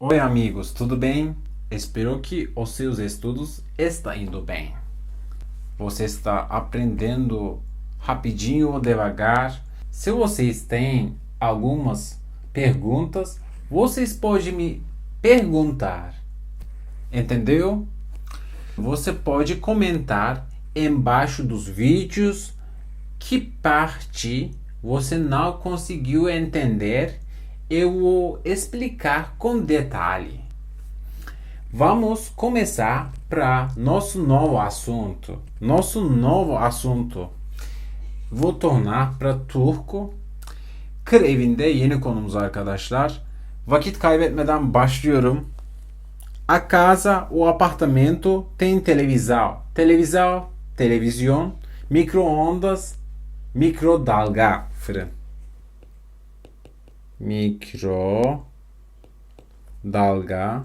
Oi, amigos, tudo bem? Espero que os seus estudos estão indo bem. Você está aprendendo rapidinho ou devagar? Se vocês têm algumas perguntas, vocês podem me perguntar. Entendeu? Você pode comentar embaixo dos vídeos que parte você não conseguiu entender. Eu vou explicar com detalhe. Vamos começar para nosso novo assunto. Nosso novo assunto. Vou tornar para turco. Kır evinde yeni konumuz arkadaşlar. Vakit kaybetmeden başlıyorum. A casa, o apartamento tem televisão. Televisão, televizyon, micro-ondas, mikrodalga fırın. Mikro dalga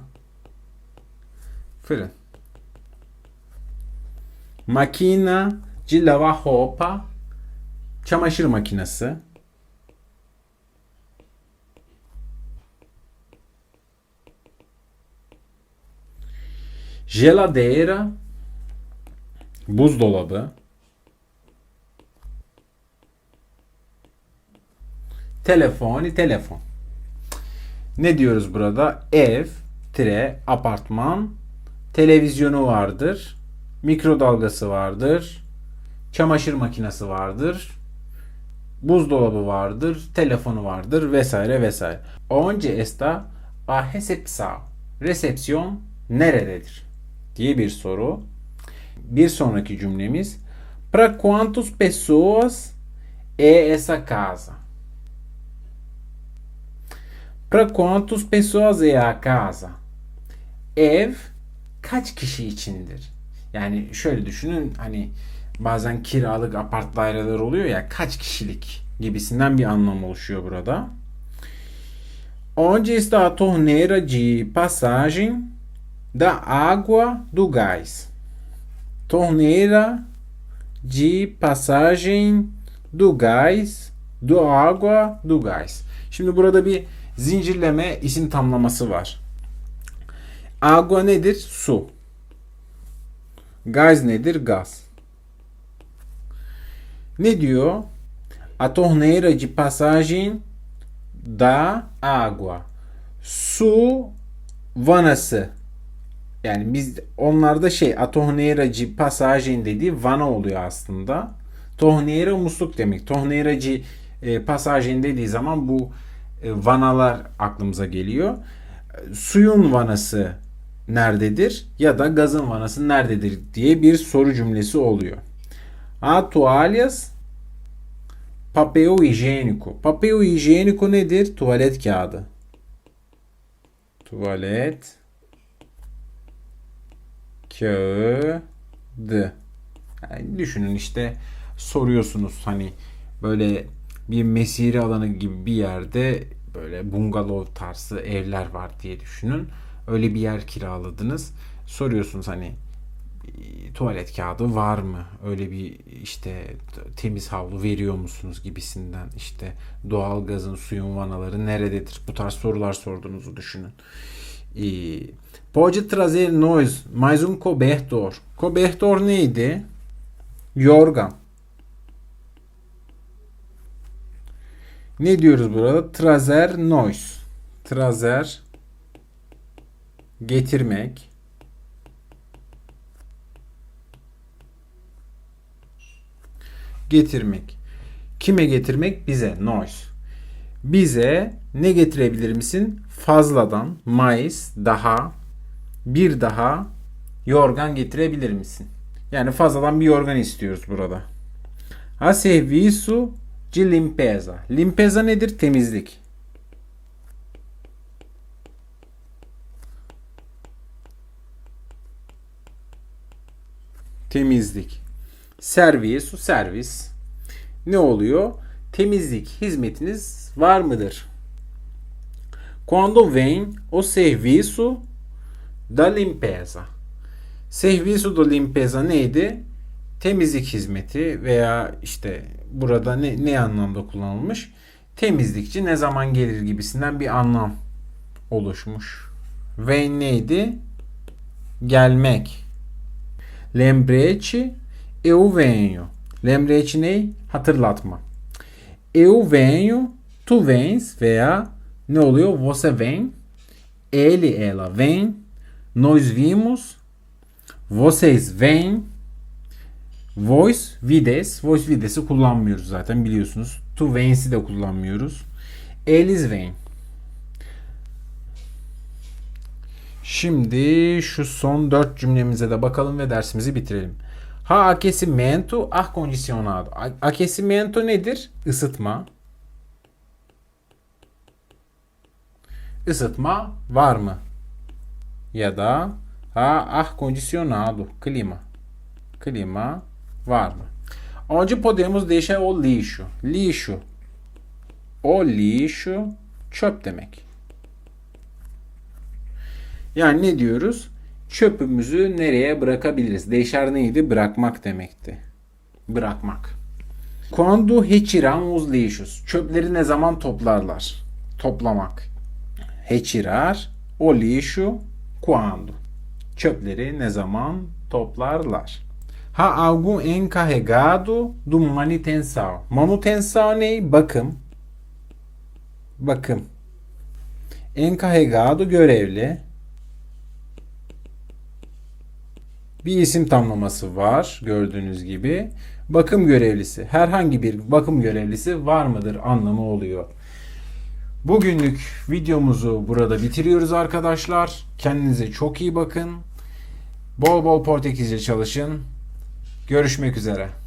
fırın. Makina de lavar roupa çamaşır makinesi. Geladeira buzdolabı. Telefoni telefon. Ne diyoruz burada? Ev, tire, apartman, televizyonu vardır, mikrodalgası vardır, çamaşır makinesi vardır, buzdolabı vardır, telefonu vardır vesaire vesaire. Onde está a recepção? Resepsiyon nerededir? diye bir soru. Bir sonraki cümlemiz Para quantas pessoas é essa casa? Para quantas pessoas é a casa? Ev kaç kişi içindir? Yani şöyle düşünün hani bazen kiralık apart daireler oluyor ya kaç kişilik gibisinden bir anlam oluşuyor burada. Onde está a torneira de passagem da água do gás? Torneira de passagem do gás, do água do gás. Şimdi burada bir zincirleme isim tamlaması var. Agua nedir? Su. Gaz nedir? Gaz. Ne diyor? A torneira de passagem da água. Su vanası. Yani biz onlarda şey a torneira de passagem dediği vana oluyor aslında. Torneira musluk demek. Torneira de e, passagem dediği zaman bu vanalar aklımıza geliyor. E, Suyun vanası nerededir ya da gazın vanası nerededir diye bir soru cümlesi oluyor. A toalhas papel higiênico. Papel higiênico nedir? Tuvalet kağıdı. Tuvalet kağıdı. Yani düşünün işte soruyorsunuz hani böyle bir mesire alanı gibi bir yerde böyle bungalov tarzı evler var diye düşünün. Öyle bir yer kiraladınız. Soruyorsunuz hani tuvalet kağıdı var mı? Öyle bir işte temiz havlu veriyor musunuz gibisinden işte doğal gazın suyun vanaları nerededir? Bu tarz sorular sorduğunuzu düşünün. Pode trazer nós mais um cobertor. Cobertor neydi? Yorgan. Ne diyoruz burada? Trazer noise. Trazer getirmek. Getirmek. Kime getirmek? Bize. Noise. Bize ne getirebilir misin? Fazladan, mais, daha, bir daha yorgan getirebilir misin? Yani fazladan bir yorgan istiyoruz burada. A de limpeza. Limpeza nedir? Temizlik. Temizlik. Serviço, servis. Ne oluyor? Temizlik hizmetiniz var mıdır? Quando vem o serviço da limpeza. Serviço da limpeza neydi? Temizlik hizmeti veya işte burada ne, ne anlamda kullanılmış? Temizlikçi ne zaman gelir gibisinden bir anlam oluşmuş. Vem neydi? Gelmek. Lembrete. Eu venho. Lembrete ne? Hatırlatma. Eu venho. Tu vens veya ne oluyor? Você vem. Ele, ela vem. Nós vimos. Vocês vêm. Voice, vides. Voice vides'i kullanmıyoruz zaten biliyorsunuz. To vens'i de kullanmıyoruz. Eles vêm. Şimdi şu son dört cümlemize de bakalım ve dersimizi bitirelim. Ha aquecimento, ar condicionado. Aquecimento nedir? Isıtma. Isıtma var mı? Ya da ha ar condicionado, klima. Klima var mı? Onde podemos deixar o lixo? Lixo. O lixo çöp demek. Yani ne diyoruz? Çöpümüzü nereye bırakabiliriz? Deixar neydi? Bırakmak demekti. Bırakmak. Quando retiram os lixos? Çöpleri ne zaman toplarlar? Toplamak. Retirar o lixo quando? Çöpleri ne zaman toplarlar? Ha algum encarregado do manutenção. Manutenção ne? Bakım. Bakım. Encarregado görevli. Bir isim tamlaması var gördüğünüz gibi. Bakım görevlisi. Herhangi bir bakım görevlisi var mıdır anlamı oluyor. Bugünlük videomuzu burada bitiriyoruz arkadaşlar. Kendinize çok iyi bakın. Bol bol Portekizce çalışın. Görüşmek üzere.